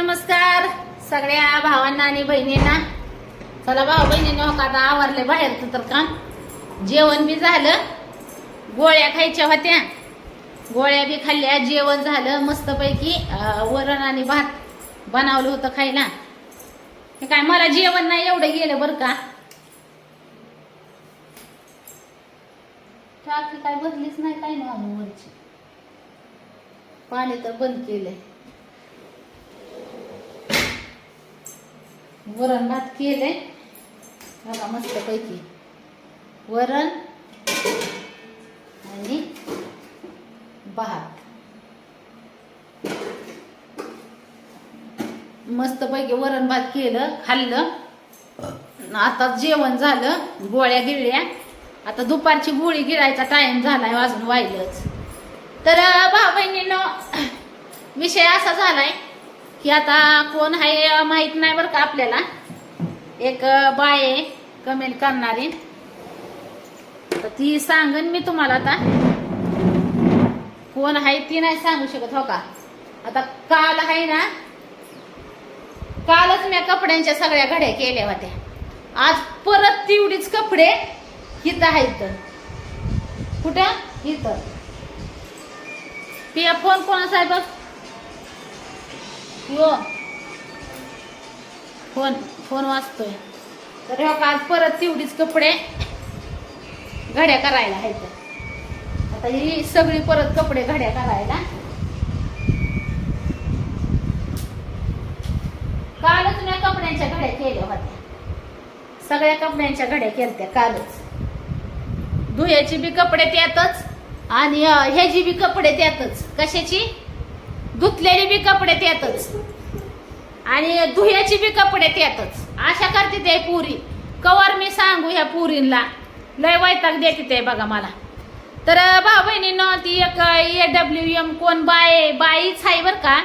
नमस्कार सगळ्या भावांना आणि बहिणींना. चला भाऊ बहिणींना हो का आता आवरले बाहेरचं तर काम. जेवण बी झालं. गोळ्या खायच्या होत्या. गोळ्या बी खाल्ल्या. जेवण झालं मस्तपैकी. वरण आणि भात बनवलं होतं खायला. हे काय मला जेवण नाही एवढं गेलं बरं का? टाकी काय बदलीच नाही काय ना वरची. पाणी तर बंद केलंय. वरण भात केलंय. बघा मस्त पैकी वरण आणि भात. मस्त पैकी वरण भात केलं खाल्लं. आता जेवण झालं गोळ्या गिळल्या. आता दुपारची गोळी गिळायचा टाइम झालाय वाजून वाहिलंच तर भाऊ बहिणीनं विषय असा झालाय की आता कोण आहे माहीत नाही बरं का आपल्याला. एक बाय आहे कमेंट करणारी. तर ती सांगन मी तुम्हाला आता. कोण आहे ती नाही सांगू शकत हो का? आता काल आहे ना कालच मी कपड्यांच्या सगळ्या घड्या केल्या होत्या. आज परत तेवढीच कपडे इथं आहेत. कुठं? इथं. पिया फोन कोणाचा आहे बघ? यो फोन फोन वाचतोय तर हो का आज परत तेवढीच कपडे घड्या करायला आहेत. आता ही सगळी परत कपडे घड्या करायला. कालच मी कपड्यांच्या घड्या केल्या होत्या. सगळ्या कपड्यांच्या घड्या केल्या कालच. धुयाची बी कपडे त्यातच आणि ह्याची बी कपडे त्यातच. कशाची? धुतलेले बी कपडे येतच. आणि धुयाची बी कपडे येतच. अशा करते ते पुरी. कवर मी सांगू ह्या पुरींना लय वैताग देते ते बघा मला. तर भाऊ बहिणीनं ती एक ए डब्ल्यू एम कोण बाय बाईच आहे बरं का?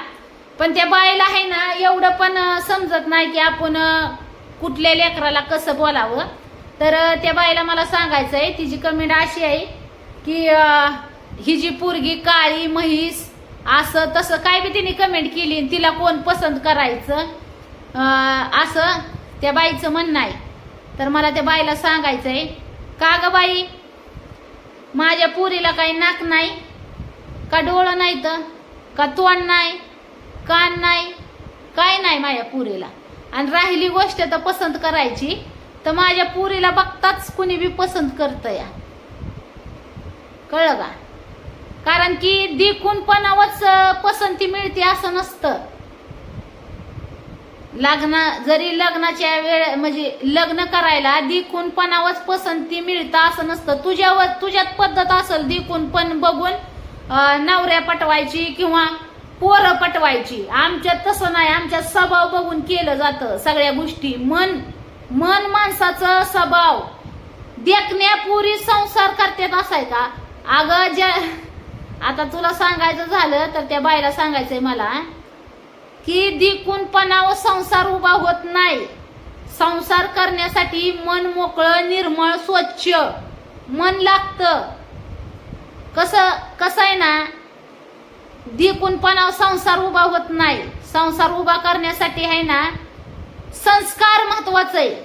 पण त्या बाईला आहे ना एवढं पण समजत नाही की आपण कुठल्या लेकराला कसं बोलावं. तर त्या बाईला मला सांगायचं आहे तिची कमेंट अशी आहे की ही जी पोरगी काळी म्हैस असं तसं काय बी तिने कमेंट केली आणि तिला कोण पसंत करायचं? असं त्या बाईचं म्हणणं आहे. तर मला त्या बाईला सांगायचंय का ग बाई? माझ्या पुरीला काही नाक नाही? का डोळं नाही तर का तोंड नाही? कान नाही? काय नाही माझ्या पुरीला? आणि राहिली गोष्ट तर पसंत करायची. तर माझ्या पुरीला बघताच कुणी बी पसंत करत या कळलं का? कारण की दिखूनपणावच पसंती मिळते असं नसतं. लग्न जरी लग्नाच्या वेळ म्हणजे लग्न करायला दिखूनपणावच पसंती मिळतं असं नसतं. तुझ्यावर तुझ्यात पद्धत असेल दिकूनपण बघून नवऱ्या पटवायची किंवा पोरं पटवायची. आमच्यात तसं नाही. आमच्यात स्वभाव बघून केलं जातं सगळ्या गोष्टी. मन मन माणसाचं स्वभाव. देखण्यापुरी संसार करतात असाय का? अगं ज्या आता तुला सांगायचं झालं तर त्या बाईला सांगायचंय मला की दिकूनपणावर संसार उभा होत नाही. संसार करण्यासाठी मन मोकळं निर्मळ स्वच्छ मन लागतं. कसं कसं आहे ना दिकूनपणावर संसार उभा होत नाही. संसार उभा करण्यासाठी आहे ना संस्कार महत्वाचं आहे.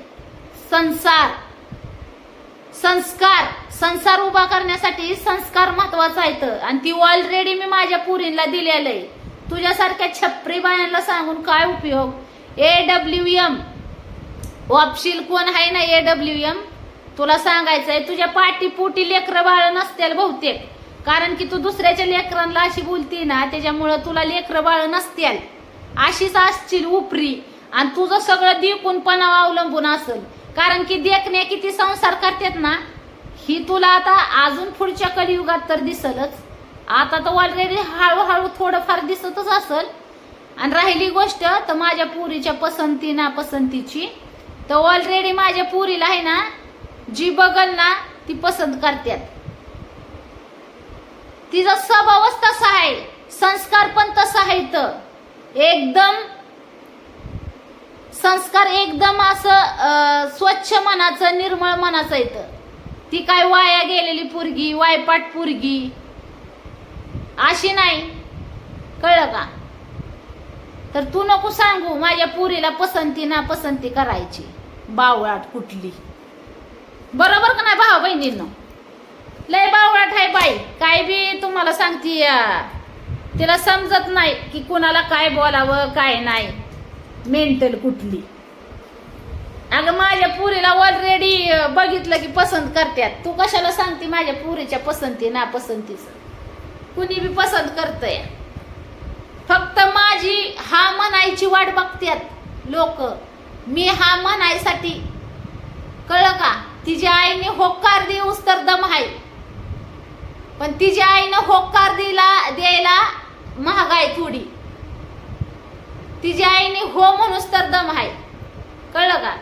संसार संस्कार. संसार उभा करण्यासाठी संस्कार महत्त्वाचा आहेत. आणि ती ऑलरेडी मी माझ्या पुरीला दिलेलं आहे. तुझ्यासारख्या छपरी बायांना सांगून काय उपयोग? ए डब्ल्यू एम वापशील कोण आहे ना ए डब्ल्यू एम तुला सांगायचंय तुझ्या पाटीपोटी लेकरं बाळ नसतील बहुतेक. कारण की तू दुसऱ्याच्या लेकरांना अशी बोलती ना त्याच्यामुळं तुला लेकरं बाळ नसतील. अशीच असतील उपरी. आणि तुझं सगळं दिकूनपणा अवलंबून असेल. कारण की देखण्या किती संसार करतात ना ही तुला आता अजून पुढच्या कलियुगात तर दिसलच. आता तर ऑलरेडी हळूहळू थोडंफार दिसतच असल. आणि राहिली गोष्ट तर माझ्या पुरीच्या पसंती ना पसंतीची तर ऑलरेडी माझ्या पुरीला आहे ना जी बघल ना ती पसंत करतात तिचा स्वभावच तसा आहे. संस्कार पण तसा आहे तर एकदम संस्कार एकदम असं स्वच्छ मनाचं निर्मळ मनाचं येतं ती काय वाया गेलेली पुरगी वायपाट पुरगी? अशी नाही. कळलं का? तर तू नको सांगू माझ्या पुरीला पसंती ना पसंती करायची. बावळाट कुठली? बरोबर का नाही भाऊ बहिणींनो? लय बावळाट आहे बाई. काय बी तुम्हाला सांगती तिला समजत नाही की कुणाला काय बोलावं काय नाही. मेंटल कुठली? अगं माझ्या पुरीला ऑलरेडी बघितलं की पसंत करतात तू कशाला सांगते माझ्या पुरीच्या पसंती ना पसंतीचं कुणी बी पसंत करतय. फक्त माझी हा म्हणायची वाट बघतात लोक. मी हा म्हणायसाठी कळलं का? तिच्या आईने होकार देऊस तर दम आहे पण तिच्या आईनं होकार दिला द्यायला महागाय थोडी. तिच्या आईने हो म्हणूस तर दम आहे कळलं का?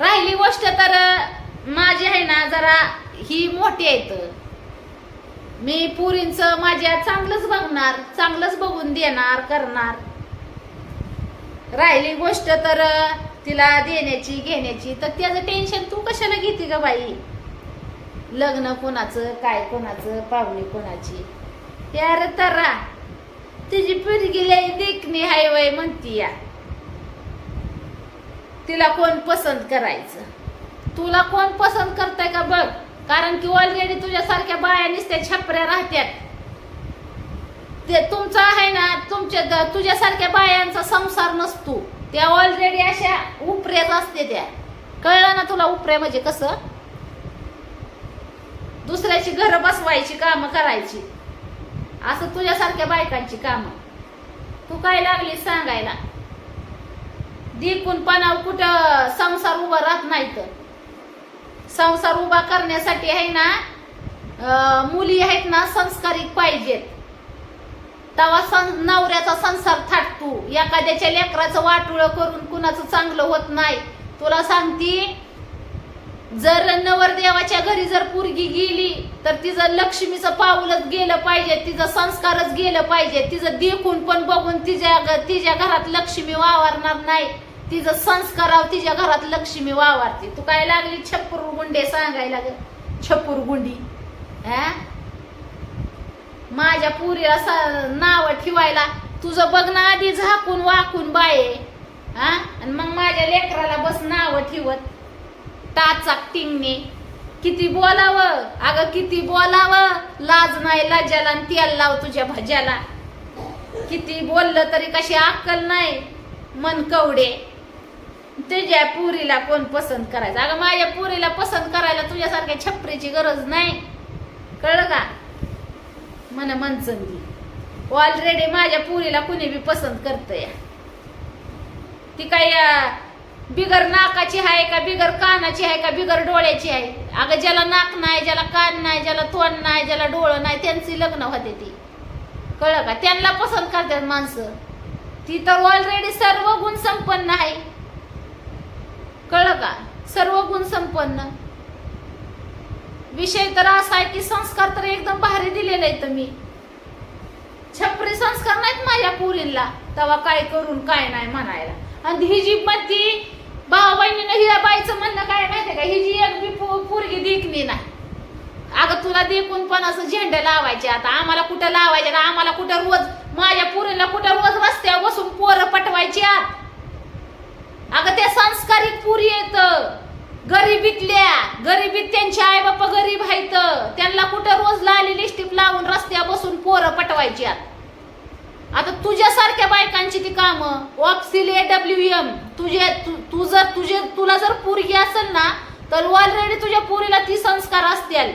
राहिली गोष्ट तर माझी आहे ना जरा ही मोठी आहेत मी पुरींच माझ्या चांगलंच बघणार चांगलंच बघून देणार करणार. राहिली गोष्ट तर तिला देण्याची घेण्याची तर त्याचं टेन्शन तू कशाला घेते ग बाई? लग्न कोणाचं काय कोणाचं पाहुणे कोणाची? यार तरा तुझी पुरगी लय देखणी हाय वय म्हणती या. तिला कोण पसंत करायचं? तुला कोण पसंत करताय का बघ? कारण की ऑलरेडी तुझ्यासारख्या बाया नुसत्या छपऱ्या राहत्यात. ते तुमचं आहे ना तुमच्या तुझ्यासारख्या बायांचा संसार नसतो. त्या ऑलरेडी अशा उपऱ्याच असते त्या. कळलं ना तुला उपऱ्या म्हणजे कसं? दुसऱ्याची घर बसवायची कामं करायची. असं तुझ्यासारख्या बायकांची कामं. तू काय लागली सांगायला? दिकून पणाव कुठं संसार उभा राहत नाही तर. संसार उभा करण्यासाठी आहे ना मुली आहेत ना संस्कारिक पाहिजेत. तवा सं नवऱ्याचा संसार थाटतो एखाद्याच्या लेकराचं वाटुळं करून कुणाचं चांगलं होत नाही. तुला सांगती जर नवरदेवाच्या घरी जर पुरगी गेली तर तिचं लक्ष्मीचं पाऊलच गेलं पाहिजे तिचं संस्कारच गेलं पाहिजे. तिचं देखून पण बघून तिच्या तिच्या घरात लक्ष्मी वावरणार नाही. तिचं संस्काराव तिच्या घरात लक्ष्मी वावरते. तू काय लागली? छप्पूर गुंडे सांगायला ग छप्पूर गुंडी. हा? माझ्या पुरीला नाव ठेवायला तुझं बघ ना आधी झाकून वाकून बाये. हा? आणि मग माझ्या लेकराला बस नाव ठेवत. टाचाक टिंगणे. किती बोलावं? अगं किती बोलावं? लाज नाही लाजाला आणि तेल लाव तुझ्या भज्याला. किती बोललं तरी कशी अक्कल नाही. मन कवडे. तुझ्या पुरीला कोण पसंत करायचं? अगं माझ्या पुरीला पसंत करायला तुझ्यासारख्या छपरीची गरज नाही. कळलं का? मन मनचंदी ऑलरेडी माझ्या पुरीला कुणी बी पसंत करतय. ती काय बिगर नाकाची आहे का बिगर कानाची आहे का बिगर डोळ्याची आहे? अगं ज्याला नाक नाही ज्याला कान नाही ज्याला तोंड नाही ज्याला डोळं नाही त्यांची लग्न होते ती. कळलं का? त्यांना पसंत करतात माणसं. ती तर ऑलरेडी सर्व गुण संपन्न आहे. कळलं का? सर्व गुण संपन्न. विषय तर असा आहे की संस्कार तर एकदम भारी दिलेले आहेत मी. छपरी संस्कार नाहीत माझ्या पुरीला तेव्हा काय करून काय नाही म्हणायला. आणि ही जी मती भाऊ बहिणीनं हिला बाईचं म्हणणं काय माहितीये का? ही जी एक बी पोरगी देखणी नाही. अगं तुला देखून पण असं झेंडे लावायचे आता? आम्हाला कुठं लावायचे? आम्हाला कुठं रोज माझ्या पुरीला कुठं रोज रस्त्यावर बसून पोरं पटवायची आत? अगं त्या संस्कारिक पुरी येत गरिबीतल्या गरिबीत त्यांचे आई बाप्पा गरीब आहेत. त्यांना कुठं रोज लाली लिस्टिप लावून रस्त्या बसून पोरं पटवायची आता तुझ्यासारख्या बायकांची ती कामं ऑक्सिले डब्ल्यू एम तुझे तु- तू जर तुझे तुला जर पोरगी असेल ना तर ऑलरेडी तुझ्या पोरीला ती संस्कार असतील.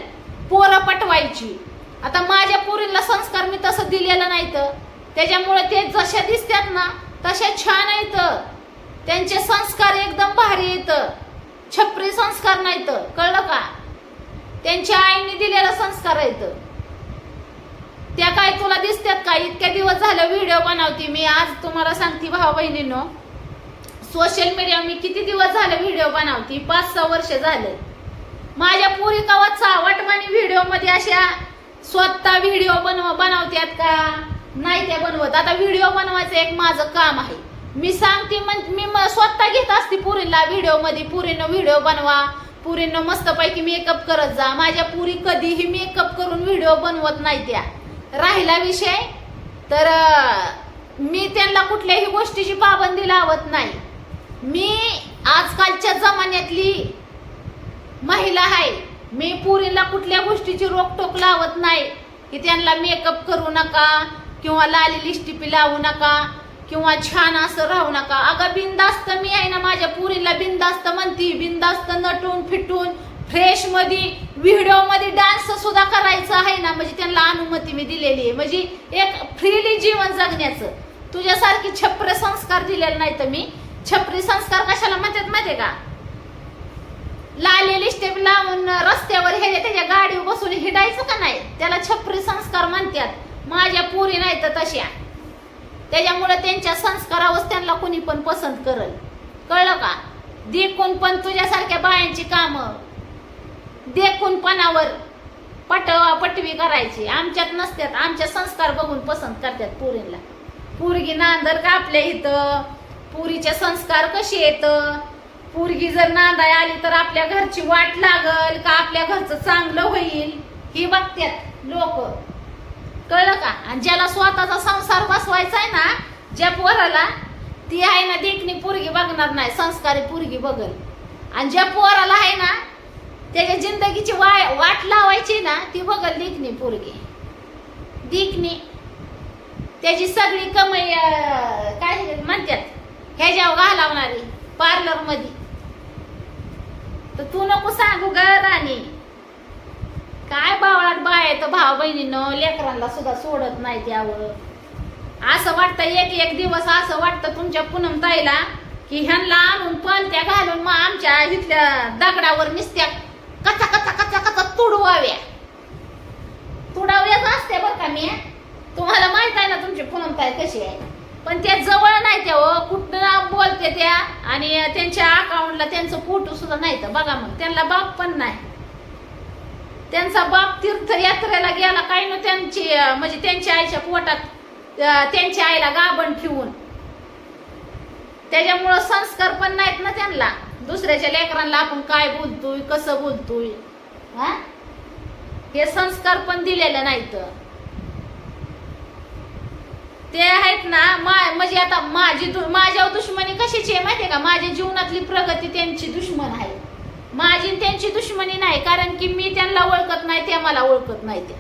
पोरं पटवायची. आता माझ्या पोरीला संस्कार मी तसं दिलेलं नाही तर त्याच्यामुळे ते जशा दिसतात ना तशा छान आहेत. त्यांचे संस्कार एकदम भारी येत छपरी संस्कार नाहीत. कळलं का? त्यांच्या आईने दिलेला संस्कार आहेत. त्या काय तुला दिसतात का? इतक्या दिवस झालं व्हिडिओ बनवते. मी आज तुम्हाला सांगते भाऊ बहिणींनो. सोशल मीडिया मी किती दिवस झाले व्हिडिओ बनवते? पाच सहा वर्ष झाले. माझ्या पुरी कवाचा वाटमानी व्हिडिओमध्ये अशा स्वतः व्हिडिओ बनव बनवतात का? नाही त्या बनवत. आता व्हिडिओ बनवायचं एक माझं काम आहे. मी सांगते म्हण मी म- स्वतः घेत असते पुरीला व्हिडिओमध्ये. पुरीनं व्हिडिओ बनवा. पुरीनं मस्तपैकी मेकअप करत जा. माझ्या पुरी कधीही मेकअप करून व्हिडिओ बनवत नाही त्या. राहिला विषय? तर मी त्यांना कुठल्याही गोष्टीची पाबंदी लावत नाही. मी आजकालच्या जमान्यातली महिला आहे. मी पुरीला कुठल्या गोष्टीची रोकटोक लावत नाही. की त्यांना मेकअप करू नका किंवा लाली लिस्टिपी लावू नका. किंवा छान असं राहू नका. अगं बिंदास्त मी आहे ना माझ्या पुरीला बिंदास्त म्हणती. बिंदास्त नटून फिटून फ्रेशमध्ये व्हिडिओमध्ये डान्स सुद्धा करायचा आहे ना. म्हणजे त्यांना अनुमती मी दिलेली आहे. म्हणजे एक फ्रीली जीवन जगण्याचं. तुझ्यासारखी छप्र संस्कार दिलेले नाही तर मी. छपरी संस्कार कशाला म्हणतात माहितीये का? लालेली स्टेप लावून रस्त्यावर हे त्याच्या गाडीवर बसून हिडायचं का नाही? त्याला छपरी संस्कार म्हणतात. माझ्या पुरी नाही तर तशा. त्याच्यामुळे त्यांच्या संस्कारावर त्यांना कुणी पण पसंत करल. कळलं का? देखून पण तुझ्यासारख्या बायांची कामं देखून पणावर पटवा पटवी करायची. आमच्यात नसतात आमच्या संस्कार बघून पसंत करतात पुरीला पुरगी नांदर का आपल्या इथं? पुरीचे संस्कार कसे येत पुरगी जर नांदाय आली तर आपल्या घरची वाट लागल का आपल्या घरचं चांगलं होईल? ही बघतात लोक. कळलं का? आणि ज्याला स्वतःचा संसार बसवायचा आहे ना ज्या पोराला ती आहे ना देखणी पुरगी बघणार नाही संस्कारी पुरगी बघल. आणि ज्या पोराला आहे ना त्याच्या जिंदगीची वाय वाट लावायची ना ती बघल देखणी पोरगी. देखणी. त्याची सगळी कमाई काय म्हणतात ह्याच्यावर घालावणारी पार्लरमध्ये तर तू नको सांगू ग राणी. काय भावात बाय तर भाऊ बहिणीनं लेकरांना सुद्धा सोडत नाही त्यावर. असं वाटतं एक एक दिवस असं वाटतं तुमच्या पूनम ताईला की ह्यांना आणून पण त्या घालून मग आमच्या इथल्या दगडावर निसत्या कचा कचा कचा कचा तुडवाव्या. तुडाव्याच असते बरं का मी. तुम्हाला माहीत आहे ना तुमची पूनम ताई कशी आहे? पण त्या जवळ नाही त्या हो कुठं बोलते त्या आणि त्यांच्या अकाउंटला त्यांचं फोटो सुद्धा नाही तर बघा मग त्यांना बाप पण नाही. त्यांचा बाप तीर्थयात्रेला गेला काही ना त्यांची म्हणजे त्यांच्या आईच्या पोटात त्यांच्या आईला गाभण ठेवून. त्याच्यामुळं संस्कार पण नाहीत ना त्यांना. दुसऱ्याच्या लेकरांना आपण काय बोलतोय कसं बोलतोय? हा? हे संस्कार पण दिलेले नाहीत. ते आहेत ना मा- म्हणजे आता माझी दु- माझ्या दुश्मनी कशाची आहे माहितीये का? माझ्या जीवनातली प्रगती त्यांची दुश्मन आहे. माझी त्यांची दुश्मनी नाही कारण की मी त्यांना ओळखत नाही त्या मला ओळखत नाही त्या.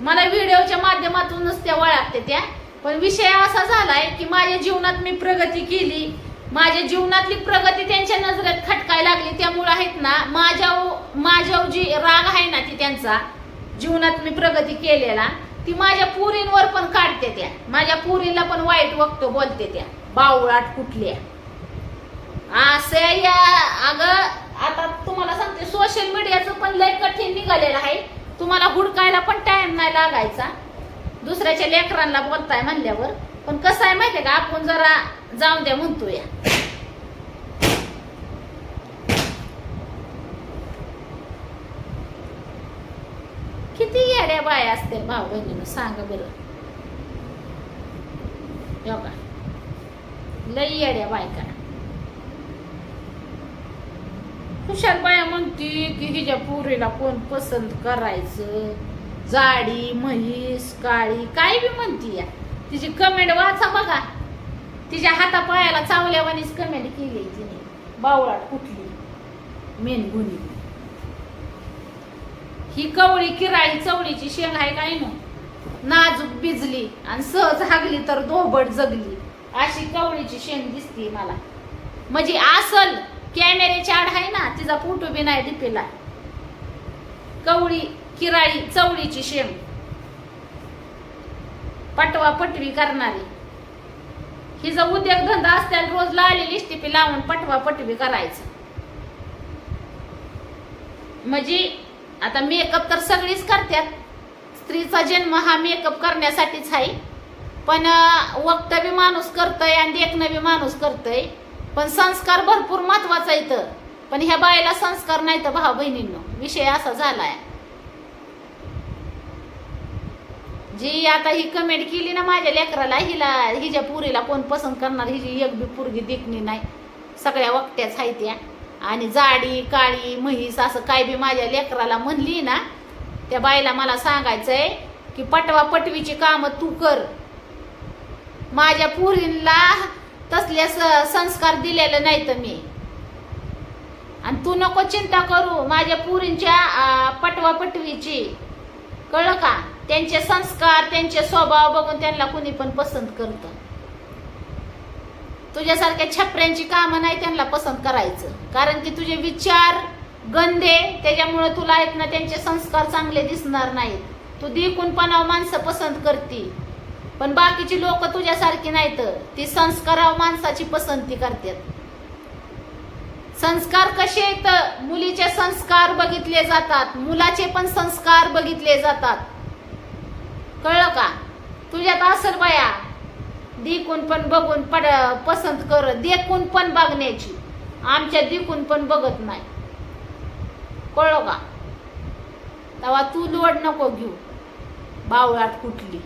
मला व्हिडिओच्या माध्यमातूनच त्या ओळखते त्या. पण विषय असा झालाय की माझ्या जीवनात मी प्रगती केली. माझ्या जीवनातली प्रगती त्यांच्या नजरेत खटकाय लागली. त्यामुळे आहेत ना माझ्या माझ्या जी राग आहे ना ती त्यांचा जीवनात मी प्रगती केलेला ती माझ्या पुरींवर पण काढते त्या. माझ्या पुरीला पण वाईट वक्त बोलते त्या. बावळाट कुठल्या. असं या अगं आता तुम्हाला सांगते सोशल मीडियाचं पण लय कठीण निघालेलं आहे. तुम्हाला हुडकायला पण टाइम नाही लागायचा. दुसऱ्याच्या लेकरांना बोलताय म्हणल्यावर. पण कसं आहे माहितीये का आपण जरा जाऊ द्या म्हणतो या किती येड्या बाया असतील भाऊ बहिणीनं सांगा बरं. लई येड्या बायका. खुशाल बाया म्हणती की हिच्या पुरीला कोण पसंत करायचं? जाडी म्हैस काळी काय बी म्हणती या. तिची कमेंट वाचा बघा. तिच्या हातापायाला चावल्यावानीच कमेंट केली तिने. बावळाट कुठली? मेन गुणी. ही कवळी किराळी चवळीची शेंग आहे काय ना? नाजूक भिजली आणि सहज हागली तर दोबड जगली. अशी कवळीची शेंग दिसती मला. म्हणजे असल कॅमेऱ्याची आड आहे ना तिचा फोटो बी नाही दिपेला. कवळी किराळी चवळीची शेम पटवा पटवी करणारी. हिचा उद्योगधंदा असल्याला रोज लाली लिस्टिपी लावून पटवा पटवी करायचं. म्हणजे आता मेकअप तर सगळीच करतात स्त्रीचा जन्म हा मेकअप करण्यासाठीच आहे. पण वक्तव्य माणूस करतय आणि देखणं बी माणूस करतय. पण संस्कार भरपूर महत्त्वाचा इथं. पण ह्या बायला संस्कार नाही तर भाऊ बहिणींनो विषय असा झालाय. जी आता ही कमेंट केली ना माझ्या लेकराला हिला हिच्या पुरीला कोण पसंत करणार? हिची एक बी पुरगी दिखणी नाही. सगळ्या वक्त्याच आहेत त्या. आणि जाडी काळी म्हैस असं काय बी माझ्या लेकराला म्हणली ना त्या बाईला मला सांगायचंय की पटवा पटवीची कामं तू कर. माझ्या पुरीला तसले स- संस्कार दिलेले नाहीत मी. आणि तू नको चिंता करू माझ्या पुरींच्या पटवा पटवीची कळलं का? त्यांचे संस्कार त्यांचे स्वभाव बघून त्यांना कुणी पण पसंत करतं. तुझ्यासारख्या छपऱ्यांची कामं नाही त्यांना पसंत करायचं. कारण की तुझे विचार गंदे त्याच्यामुळे तुला आहेत ना त्यांचे संस्कार चांगले दिसणार नाहीत. तू दिकूनपणावर माणसं पसंत करती. पण बाकीची लोक तुझ्यासारखी नाहीत. ती संस्काराव माणसाची पसंती करतात. संस्कार कसे आहेत? मुलीचे संस्कार बघितले जातात. मुलाचे पण संस्कार बघितले जातात. कळलं का? तुझ्यात असेल बाया. दिकून पण बघून पड पसंत कर. देखून पण बघण्याची. आमच्या दिकून पण बघत नाही. कळलं का? तेव्हा तू लोड नको घेऊ. बावळाट कुठली?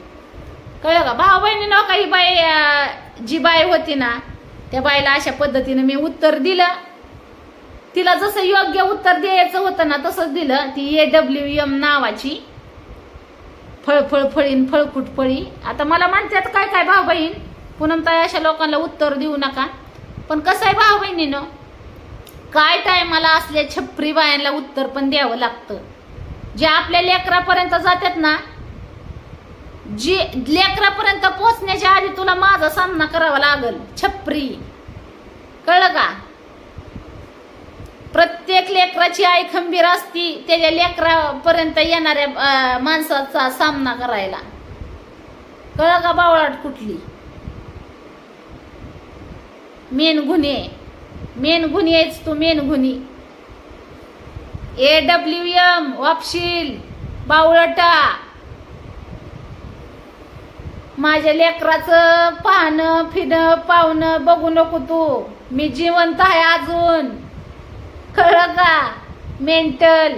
कळलं का? भाऊ बहिणीनं काही बाई जी बाई होती ना त्या बाईला अशा पद्धतीने मी उत्तर दिलं. तिला जसं योग्य उत्तर द्यायचं होतं ना तसंच दिलं. ती ए डब्ल्यू एम नावाची. फळ फळ फळीन फळफुट फळी. आता मला म्हणतात काय काय भाऊ बहीण? पुनमताई अशा लोकांना उत्तर देऊ नका. पण कसं आहे भाऊ बहिणीनं काय टायमाला असल्या छपरी बायांना उत्तर पण द्यावं लागतं. जे आपल्या लेकरापर्यंत जातात ना जे लेकरापर्यंत पोचण्याच्या आधी तुला माझा सामना करावा लागल छपरी. कळलं का? प्रत्येक लेकराची आई खंबीर असती त्याच्या लेकरापर्यंत येणाऱ्या माणसाचा सामना करायला. कळलं का बावळाट कुठली? मेन गुन्हे. मेन गुन्हे आहेस तू मेन गुन्हे. ए डब्ल्यू एम वापशील. बावळटा. माझ्या लेकराचं पाहणं फिरणं पाहुणं बघू नको तू. मी जिवंत आहे अजून. कळलं का? मेंटल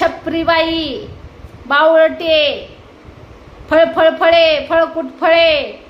छपरीबाई. बावळटे. फळफळफळे फळकुटफळे. फळकुट फळे